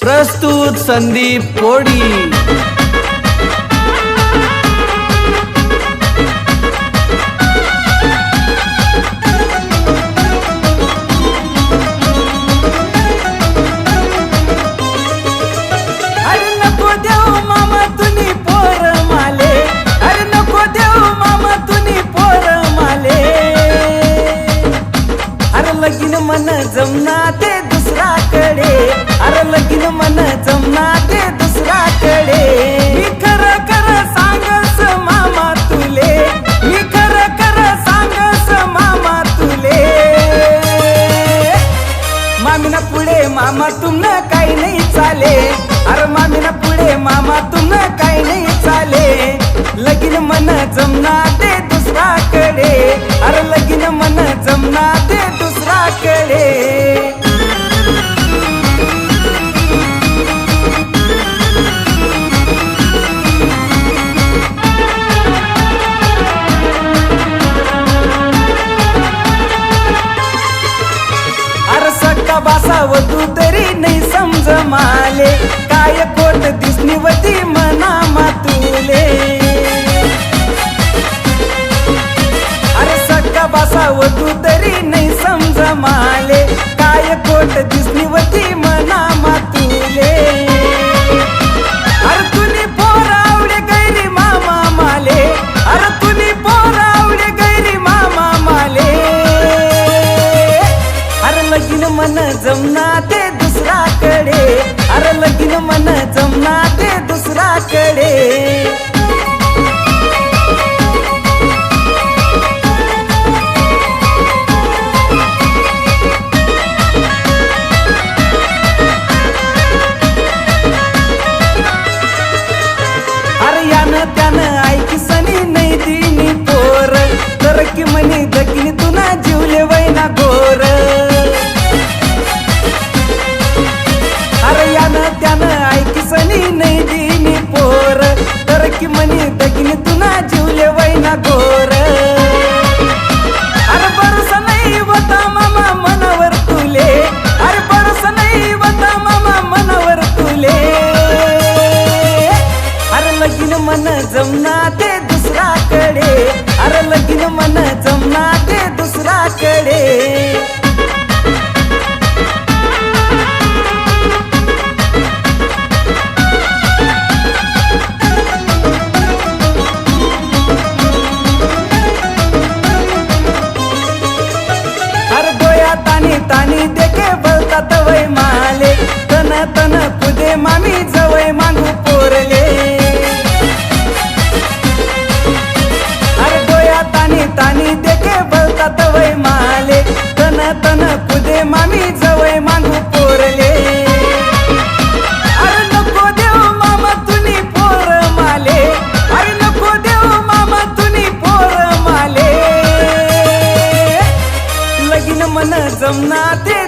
प्रस्तुत संदीप कोडी लगीन मन जमना ते दुसराकडे. अरे लगीन मन जमना ते दुसराकडे. मी सांगस मामा तुले. मी सांगस मामा तुले. मामीना पुढे मामा तुमनं काही नाही चाले. अरे मामीना पुढे मामा तुमनं काही नाही चाले. लगीन मन जमना सक्का तू तरी नाही समज माले. काय कोट दिसणी वती मना मातुले अरे सक्का बसाव तू तरी नाही समज माले. काय कोट दिसनी मन जमना ते दुसराकडे. अरे यानं त्यानं ऐकी सनी नाही दिनी पोर. तर की म्हणे मन जमना ते दुसराकडे लगीन